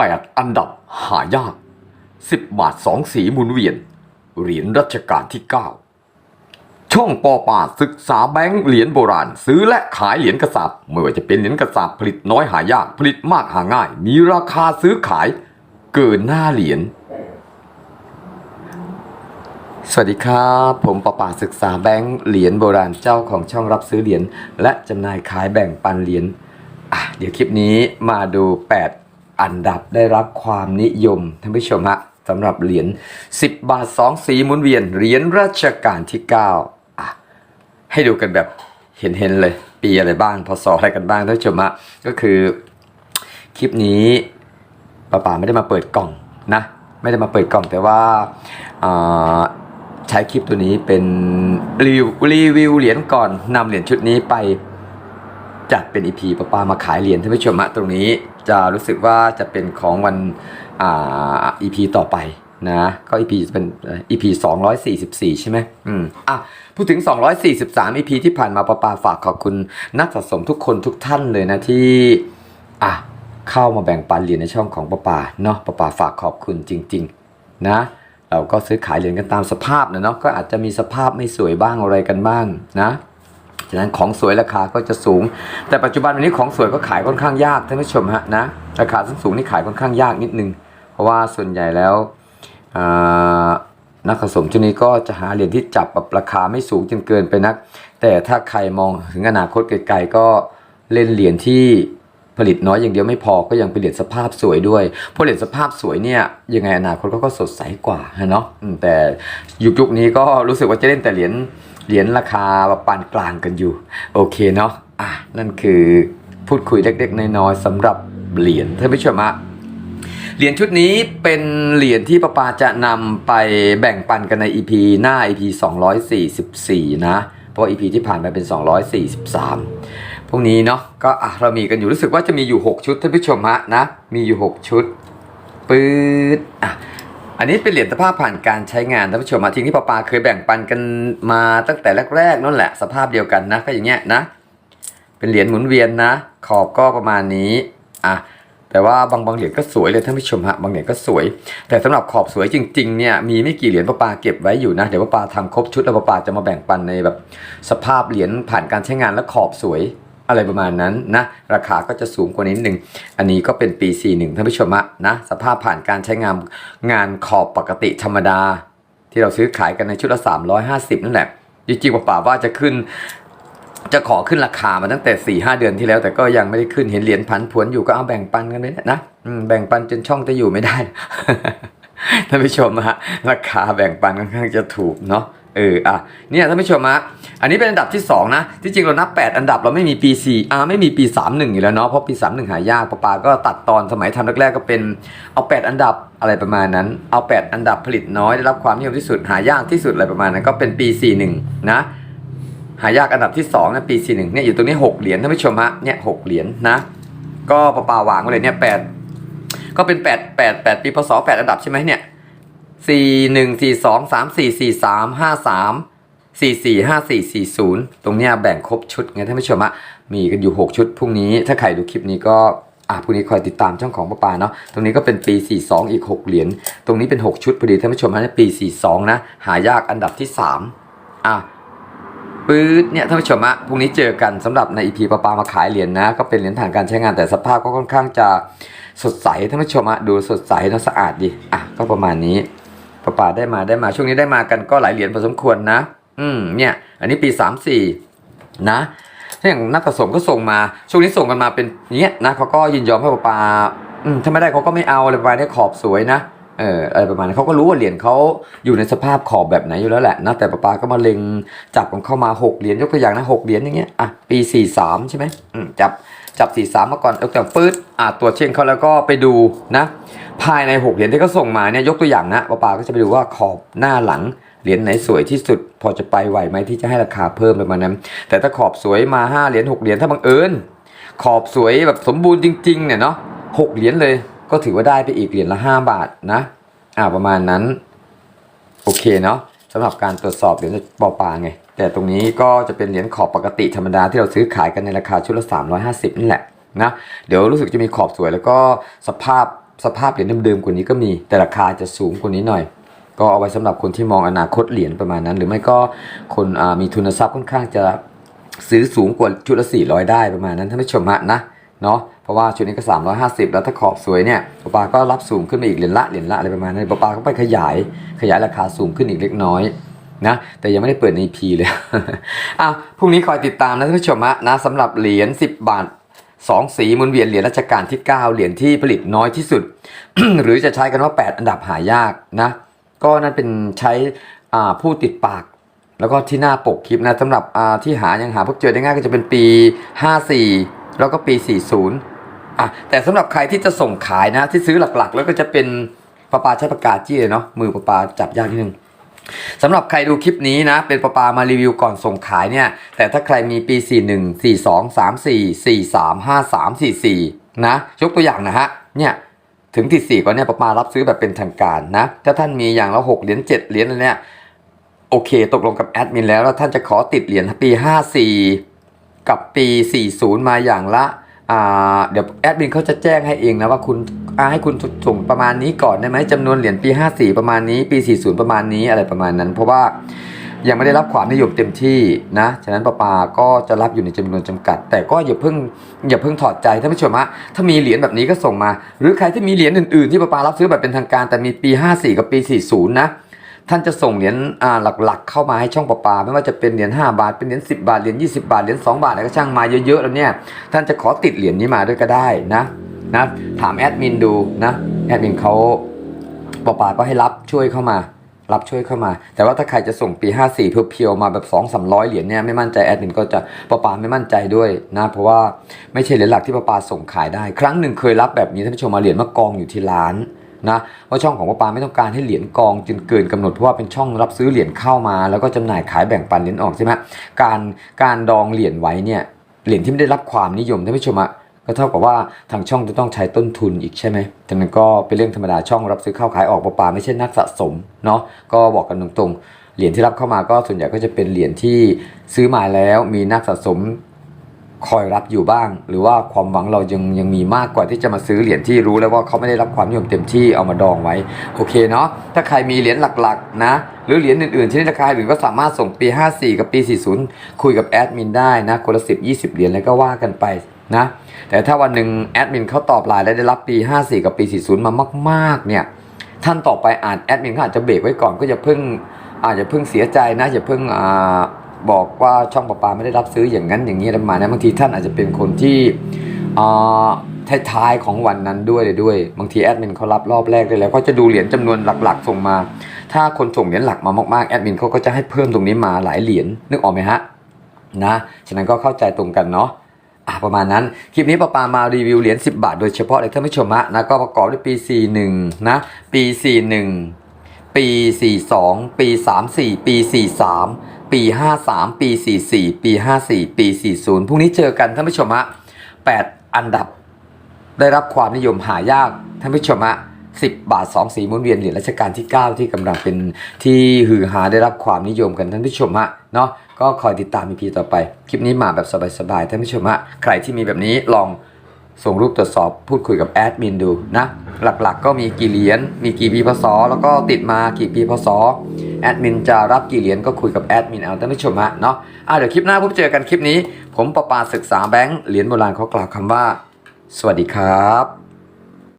8 อันดับหายาก 10 บาท 2 สีหมุนเวียน เหรียญรัชกาลที่ 9 ช่องปอป่าศึกษาแบงค์เหรียญโบราณ ซื้อและขายเหรียญกระสาบไม่ว่าจะเป็นเหรียญกระสาบผลิตน้อยหายากผลิตมากหาง่าย มีราคาซื้อขายเกินหน้าเหรียญสวัสดีครับ ผมประป่าศึกษาแบงค์เหรียญโบราณเจ้าของช่องรับซื้อเหรียญและจำหน่ายขายแบ่งปันเหรียญเดี๋ยวคลิปนี้มาดู 8 อันดับได้รับความนิยมท่านผู้ชมฮะสำหรับเหรียญ10 บาท 2 สีหมุนเวียนเหรียญรัชกาลที่9อะให้ดูกันแบบเห็นๆเลย ปีอะไรบ้างพศออะไรกันบ้างท่านผู้ชมฮะก็คือ คลิปนี้ป้าป๋าไม่ได้มาเปิดกล่องนะ ไม่ได้มาเปิดกล่องแต่ว่าใช้คลิปตัวนี้เป็นรีวิวรีวิวเหรียญก่อนนำเหรียญชุดนี้ไปจัดเป็น EP ป้าป๋ามาขายเหรียญท่านผู้ชมฮะตรงนี้ จะรู้สึกว่าจะเป็นของวันอ่า EP ต่อไปนะก็ EP จะเป็น EP 244 ใช่ไหมอืมอะพูดถึง 243 EP ที่ผ่านมาป้าป๋าฝากขอบคุณนักสะสมทุกคนทุกท่านเลยนะที่อะเข้ามาแบ่งปันเหรียญในช่องของป้าป่าเนาะป้าป่าฝากขอบคุณจริง ๆ นะ เราก็ซื้อขายเหรียญกันตามสภาพนะเนาะก็อาจจะมีสภาพไม่สวยบ้างอะไรกันบ้างนะ ฉะนั้นของสวยราคาก็จะสูง แต่ปัจจุบันวันนี้ของสวยก็ขายค่อนข้างยากท่านผู้ชมฮะนะราคาสูงนี่ขายค่อนข้างยากนิดนึง เพราะว่าส่วนใหญ่แล้วนักสะสมช่วงนี้ก็จะหาเหรียญที่จับแบบราคาไม่สูงจนเกินไปนัก แต่ถ้าใครมองถึงอนาคตไกลๆก็เล่นเหรียญที่ผลิตน้อยอย่างเดียวไม่พอก็ยังเป็นเหรียญสภาพสวยด้วยเพราะเหรียญสภาพสวยเนี่ยยังไงอนาคตก็สดใสกว่าเนาะแต่ยุคยุคนี้ก็รู้สึกว่าจะเล่นแต่เหรียญ เหรียญราคาแบบปานกลางกันอยู่ โอเคเนาะอะนั่นคือพูดคุยเล็กๆน้อยๆสำหรับเหรียญท่านผู้ชมฮะเหรียญชุดนี้เป็นเหรียญที่ประปาจะนำไปแบ่งปันกันใน EP หน้า EP 244 นะ เพราะ EP ที่ผ่านไปเป็น 243 พวกนี้เนาะก็อะเรามีกันอยู่รู้สึกว่าจะมีอยู่ 6 ชุดท่านผู้ชมฮะนะ มีอยู่ 6 ชุดปื๊ดอะ อันนี้เป็นเหรียญสภาพผ่านการใช้งานท่านผู้ชมฮะทิ้งที่ปาปาเคยแบ่งปันกันมาตั้งแต่แรกๆนั่นแหละสภาพเดียวกันนะก็อย่างเงี้ยนะ เป็นเหรียญหมุนเวียนนะ ขอบก็ประมาณนี้อะแต่ว่าบางบางเหรียญก็สวยเลยท่านผู้ชมฮะบางเหรียญก็สวย แต่สำหรับขอบสวยจริงๆเนี่ยมีไม่กี่เหรียญป้าปาเก็บไว้อยู่นะเดี๋ยวป้าปาทำครบชุดแล้วป้าปาจะมาแบ่งปันในแบบสภาพเหรียญผ่านการใช้งานและขอบสวย อะไรประมาณนั้นนะราคาก็จะสูงกว่านิดหนึ่งอันนี้ก็เป็นปี 41ท่านผู้ชมะนะสภาพผ่านการใช้งานงานขอบปกติธรรมดา ที่เราซื้อขายกันในชุดละ 350 นั่นแหละจริงๆป้าว่าจะขึ้นจะขอขึ้นราคามาตั้งแต่4ี่หเดือนที่แล้ว แต่ก็ยังไม่ได้ขึ้นเห็นเหรียญพันผวนอยู่ก็เอาแบ่งปันกันเลยนะแบ่งปันจนช่องจะอยู่ไม่ได้ ท่านผู้ชมฮะราคาแบ่งปันค่อนข้างจะถูกเนาะเอออะเนี่ยท่านผู้ชมฮะอันนี้เป็นอันดับที่ 2 นะ ที่จริงเรานับ 8 อันดับเราไม่มีปี4อ่าไม่มีปี 31 อยู่แล้วเนาะเพราะปี 31 หายากปะปาก็ตัดตอนสมัยทำแรกๆก็เป็นเอา 8 อันดับอะไรประมาณนั้น เอา 8 อันดับผลิตน้อยได้รับความนิยมที่สุดหายากที่สุดอะไรประมาณนั้นก็เป็นปี 41 นะ หายากอันดับที่2นะปี 41เนี่ยอยู่ตรงนี้ 6 เหรียญท่านผู้ชมฮะเนี่ยหเหรียญนะ ก็ปะปาวางไว้เลยเนี่ย8 ก็เป็น 8 8 8 ปีพศ8อันดับใช่ไหมเนี่ย4 1 4 2 3 4 4 3 5 3 4 4 5 4 4 0 ตรงเนี้ยแบ่งครบชุดไงท่านผู้ชมฮะมีกันอยู่ 6 ชุดพรุ่งนี้ ถ้าใครดูคลิปนี้ก็อะพรุ่งนี้คอยติดตามช่องของปะปาเนาะตรงนี้ก็เป็นปี 42 อีก 6 เหรียญตรงนี้เป็น 6 ชุดพอดีท่านผู้ชมฮะในปี 42 นะ หายากอันดับที่ 3อะ ปื๊ดเนี่ยท่านผู้ชมฮะพรุ่งนี้เจอกันสำหรับในอีพีปาปามาขายเหรียญนะ ก็เป็นเหรียญผ่านการใช้งานแต่สภาพก็ค่อนข้างจะสดใสท่านผู้ชมฮะดูสดใสและสะอาดดีอะก็ประมาณนี้ปาปาได้มาได้มาช่วงนี้ได้มากันก็หลายเหรียญพอสมควรนะ อืมเนี่ยอันนี้ปี34นะถ้าอย่างนักผสมก็ส่งมาช่วงนี้ส่งกันมาเป็นเงี้ยนะเขาก็ยินยอมให้ปาปาอืมถ้าไม่ได้เขาก็ไม่เอาอะไรประมาณนี้ขอบสวยนะ เอออะไรประมาณนี้เขาก็รู้ว่าเหรียญเขาอยู่ในสภาพขอบแบบไหนอยู่แล้วแหละนะแต่ป้าปาก็มาเล็งจับของเข้ามาหกเหรียญยกตัวอย่างนะหกเหรียญอย่างเงี้ยอะปีสี่สามใช่ไหมอืมจับจับสี่สามมาก่อนเอาแต่ปื๊ดอะตัวจเช่งเขาแล้วก็ไปดูนะ ภายในหกเหรียญที่เขาส่งมาเนี่ยยกตัวอย่างนะป้าปาก็จะไปดูว่าขอบหน้าหลังเหรียญไหนสวยที่สุด พอจะไปไหวไหมที่จะให้ราคาเพิ่มประมาณนั้น แต่ถ้าขอบสวยมาห้าเหรียญหกเหรียญถ้าบังเอิญขอบสวยแบบสมบูรณ์จริงๆเนี่ยเนาะหกเหรียญเลย ก็ถือว่าได้ไปอีกเหรียญละห้าบาทนะ อ่าประมาณนั้น โอเคเนาะสำหรับการตรวจสอบเหรียญปอปลาไง แต่ตรงนี้ก็จะเป็นเหรียญขอบปกติธรรมดาที่เราซื้อขายกันในราคาชุดละ 350 นี่แหละนะ เดี๋ยวรู้สึกจะมีขอบสวยแล้วก็สภาพสภาพเหรียญเดิมๆกว่านี้ก็มี แต่ราคาจะสูงกว่านี้หน่อย ก็เอาไว้สำหรับคนที่มองอนาคตเหรียญประมาณนั้น หรือไม่ก็คนอ่ามีทุนทรัพย์ค่อนข้างจะซื้อสูงกว่าชุดละ400 ได้ประมาณนั้นท่านผู้ชมฮะนะ เนาะเพราะว่าชุดนี้ก็ 350 แล้วถ้าขอบสวยเนี่ยปปาก็รับสูงขึ้นมาอีกเหรียญละเหรียญละอะไรประมาณนั้นปปาก็ไปขยายขยายราคาสูงขึ้นอีกเล็กน้อยนะแต่ยังไม่ได้เปิดใน EP เลยอะพรุ่งนี้คอยติดตามนะท่านผู้ชมนะสำหรับเหรียญ10 บาทสองสีมุนเวียนเหรียญรัชกาลที่ 9 เหรียญที่ผลิตน้อยที่สุด หรือจะใช้กันว่า 8 อันดับหายากนะ ก็นั่นเป็นใช้ผู้ติดปาก แล้วก็ที่หน้าปกคลิปนะสำหรับที่หายังหาพบเจอได้ง่ายก็จะเป็นปี 54 แล้วก็ปี 40อะแต่สำหรับใครที่จะส่งขายนะที่ซื้อหลักๆ แล้วก็จะเป็นปลาปาใช้ปากกาจี้เลยเนาะมือปลาปาจับยากนิดนึงสำหรับใครดูคลิปนี้นะ เป็นปลาปามารีวิวก่อนส่งขายเนี่ย แต่ถ้าใครมีปี 41 42 34 43 53 44 นะ ยกตัวอย่างนะฮะ เนี่ยถึงที่4ก่อนเนี่ยปลาปารับซื้อแบบเป็นทางการนะ ถ้าท่านมีอย่างละ6เหรียญ7เหรียญอะไรเนี่ย โอเค ตกลงกับแอดมินแล้วแล้วท่านจะขอติดเหรียญปี 54 กับปี 40 มาอย่างละอ่าเดี๋ยวแอดมินเขาจะแจ้งให้เองนะว่าคุณให้คุณส่งประมาณนี้ก่อนได้ไหมจำนวนเหรียญปี 54 ประมาณนี้ ปี 40 ประมาณนี้อะไรประมาณนั้น เพราะว่ายังไม่ได้รับความนิยมเต็มที่นะ ฉะนั้นปาปาก็จะรับอยู่ในจำนวนจำกัด แต่ก็อย่าเพิ่งอย่าเพิ่งถอดใจท่านผู้ชมฮะถ้ามีเหรียญแบบนี้ก็ส่งมา หรือใครที่มีเหรียญอื่นๆที่ปาปารับซื้อแบบเป็นทางการแต่มีปี 54 กับปี 40 นะ ท่านจะส่งเหรียญอ่าหลักๆ เข้ามาให้ช่องประปา ไม่ว่าจะเป็นเหรียญ5บาทเป็นเหรียญ10 บาทเหรียญ20 บาทเหรียญ2บาทอะไรก็ช่างมาเยอะๆแล้วเนี่ยท่านจะขอติดเหรียญนี้มาด้วยก็ได้นะนะถามแอดมินดูนะแอดมินเขาประปาก็ให้รับช่วยเข้ามา รับช่วยเข้ามา แต่ว่าถ้าใครจะส่งปี 54เพียวๆมาแบบ 2 3 0 0 เหรียญเนี่ยไม่มั่นใจแอดมินก็จะประปาไม่มั่นใจด้วยนะเพราะว่าไม่ใช่เหรียญหลักที่ประปาส่งขายได้ ครั้งหนึ่งเคยรับแบบนี้ท่านผู้ชมมาเหรียญมากองอยู่ที่ร้าน นะว่าช่องของป้าปาไม่ต้องการให้เหรียญกองจนเกินกำหนดเพราะว่าเป็นช่องรับซื้อเหรียญเข้ามา แล้วก็จำหน่ายขายแบ่งปันเหรียญออกใช่ไหมการการดองเหรียญไว้เนี่ยเหรียญที่ไม่ได้รับความนิยมท่านผู้ชมอะก็เท่ากับว่าทางช่องจะต้องใช้ต้นทุนอีกใช่ไหมแต่มันก็เป็นเรื่องธรรมดาช่องรับซื้อเข้าขายออกปปาไม่ใช่นักสะสมเนาะ ก็บอกกันตรงๆ เหรียญที่รับเข้ามาก็ส่วนใหญ่ก็จะเป็นเหรียญที่ซื้อมาแล้วมีนักสะสม คอยรับอยู่บ้าง หรือว่าความหวังเรายังยังมีมากกว่าที่จะมาซื้อเหรียญที่รู้แล้วว่าเขาไม่ได้รับความนิยมเต็มที่เอามาดองไว้โอเคเนาะถ้าใครมีเหรียญหลักๆ นะ หรือเหรียญอื่นๆที่ได้ราคาอื่นก็สามารถส่งปี 54 กับปี 40 คุยกับแอดมินได้นะคนละ10 20เหรียญแล้วก็ว่ากันไปนะแต่ถ้าวันหนึ่งแอดมินเขาตอบไลน์แล้วได้รับปี 54 กับปี 40 มามาก ๆ เนี่ยท่านต่อไปอ่านแอดมินเขาอาจจะเบรกไว้ก่อนก็จะเพิ่งอาจจะเพิ่งเสียใจนะอย่าเพิ่งอ่า บอกว่าช่องประปาไม่ได้รับซื้ออย่างนั้นอย่างนี้อะไรประมาณนั้นบางทีท่านอาจจะเป็นคนที่ท้ายๆของวันนั้นด้วยเลยด้วย บางทีแอดมินเขารับรอบแรกเลยแล้วก็จะดูเหรียญจำนวนหลักๆ ส่งมา ถ้าคนส่งเหรียญหลักมามากๆแอดมินเขาก็จะให้เพิ่มตรงนี้มาหลายเหรียญนึกออกไหมฮะนะฉะนั้นก็เข้าใจตรงกันเนาะอะประมาณนั้น คลิปนี้ปาปามารีวิวเหรียญ10 บาทโดยเฉพาะเลยท่านผู้ชมะนะก็ประกอบด้วยปี 41 นะ ปี 41 ปี 42 ปี 34 ปี 43 ปี 53 ปี 44 ปี 54 ปี 40 พรุ่งนี้เจอกันท่านผู้ชมฮะ8อันดับได้รับความนิยมหายากท่านผู้ชมฮะ10 บาท 2 สีมุนเวียนเหรียญรัชกาลที่ 9 ที่กำลังเป็นที่ฮือฮาได้รับความนิยมกันท่านผู้ชมฮะเนาะก็คอยติดตาม EP ต่อไป คลิปนี้มาแบบสบายๆท่านผู้ชมฮะใครที่มีแบบนี้ลองส่งรูปตรวจสอบพูดคุยกับแอดมินดูนะ หลักๆก็มีกี่เหรียญ มีกี่ปีพศ แล้วก็ติดมากี่ปีพศ แอดมินจะรับกี่เหรียญก็คุยกับแอดมินเอาท่านผู้ชมฮะเนาะอะเดี๋ยวคลิปหน้าพบเจอกันคลิปนี้ ผมประปาศึกษาแบงค์เหรียญโบราณเขากล่าวคำว่า สวัสดีครับ